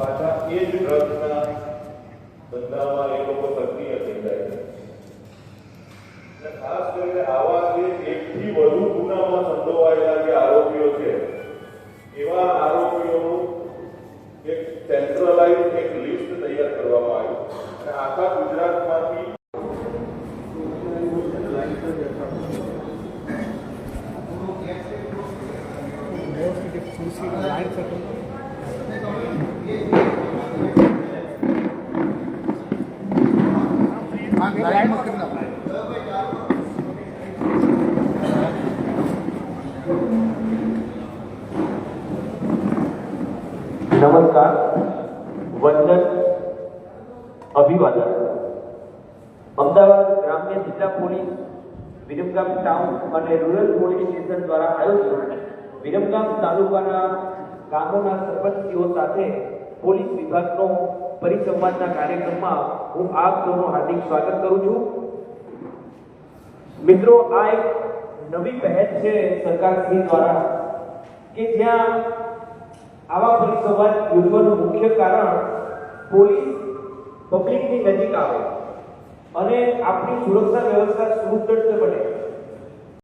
પાછા એ જ ડ્રગ્સના ધંધામાં એ લોકો સક્રિય થઈ જાય છે. ખાસ કરીને આવા જે એકથી વધુ ગુનામાં સંડોવાયેલા જે આરોપીઓ છે, એવા આરોપીઓનું એક સેન્ટ્રલાઇઝ એક લિસ્ટ તૈયાર કરવામાં આવ્યું અને આખા ગુજરાતમાંથી લાઈટ નમસ્કાર વંદન અભિવાદન અમદાવાદ ગ્રામ્ય જિલ્લા પોલીસ વિરમગામ ટાઉન અને રૂરલ પોલીસ સ્ટેશન દ્વારા આયોજિત વિરમગામ તાલુકાના ગામોના સરપંચીઓ સાથે પોલીસ વિભાગનો પરિસંવાદના કાર્યક્રમમાં હું આપ સૌનું હાર્દિક સ્વાગત કરું છું. મિત્રો, આ એક નવી પહેલ છે સરકારશ્રી દ્વારા કે જ્યાં આવા પરિસંવાદ યોજવાનું મુખ્ય કારણ પોલીસ પબ્લિકની નજીક આવે અને આપણી સુરક્ષા વ્યવસ્થા સુદૃઢ બને.